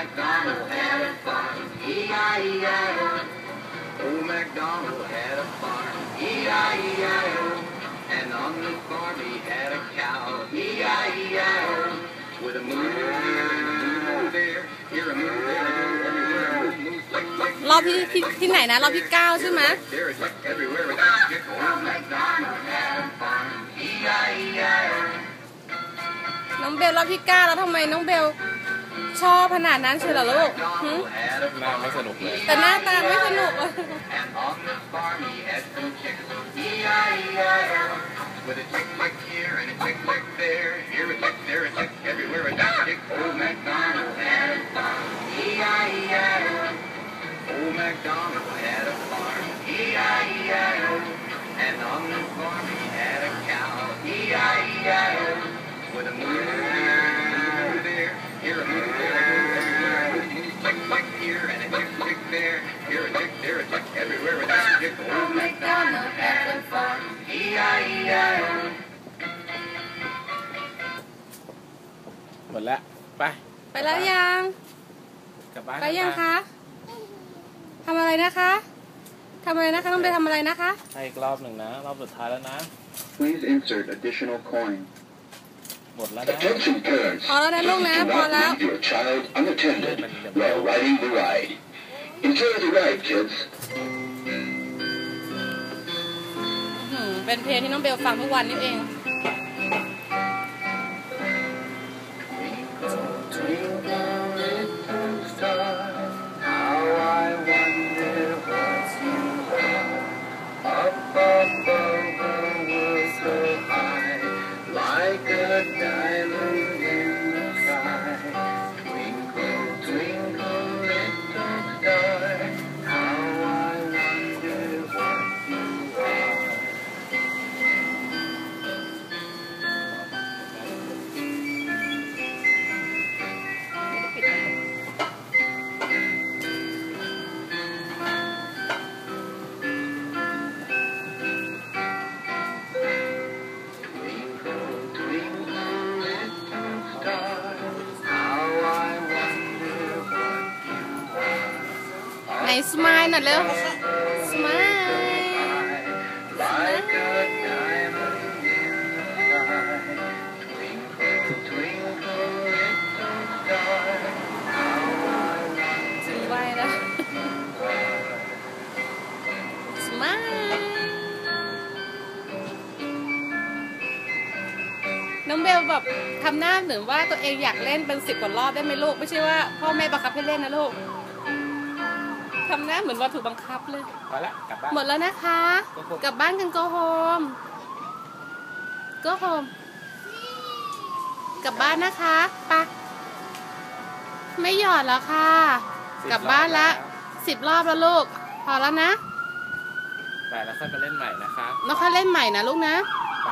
MacDonald had a farm, E-I-E-I-O. Old MacDonald had a farm, E-I-E-I-O. And on the farm he had a cow, E-I-E-I-O. With a moo here and a moo there, here a moo there, a moo everywhere, a moo, moo, flick, flick. รอบที่ที่ที่ไหนนะรอบที่เก้าใช่ไหม There is flick everywhere with that chick. Old MacDonald had a farm, E-I-E-I-O. น้องเบลรอบที่เก้าแล้วทำไมน้องเบล ชอบขนาดนั้นเชียวเหรอลูกหึ MacDonald had a หน้าไม่สนุกเลยแต่หน้าตาไม่สนุกเลย And on the หมดแล้วไป ไปแล้วยัง กลับบ้านไปยังคะทำอะไรนะคะทำอะไรนะคะน้องเบลทำอะไรนะคะให้อีกรอบหนึ่งนะ รอบสุดท้ายแล้วนะ Please insert additional coin. หมดแล้วนะ Attention parents. พอแล้วนะลูกนะพอ Do แล้ว not leave your child unattended while riding the ride. Enjoy the ride, kids. อืมเป็นเพลงที่น้องเบลฟังทุกวันนี่เอง นสมายหน่อยเร็วสมาย Like a diamond in the sky. Twinkle, twinkle, little star. How I wonder สมายแล้วสมายน้องเบลแบบทำหน้าเหมือนว่าตัวเองอยากเล่นเป็นสิบกว่ารอบได้ไหมลูก ไม่ใช่ว่าพ่อแม่บังคับให้เล่นนะลูก ทำหน้าเหมือนว่าถูกบังคับเลยไปละกลับบ้าน หมดแล้วนะคะ Go home กลับบ้านกัน go home go home กลับบ้านนะคะไปะไม่หยอดแล้วค่ะ สิกลับบ้านละรอบสิบรอบแล้วลูก พอแล้วนะไปแล้วค่อยมาเล่นใหม่นะครับแล้วค่อยเล่นใหม่นะลูกนะไป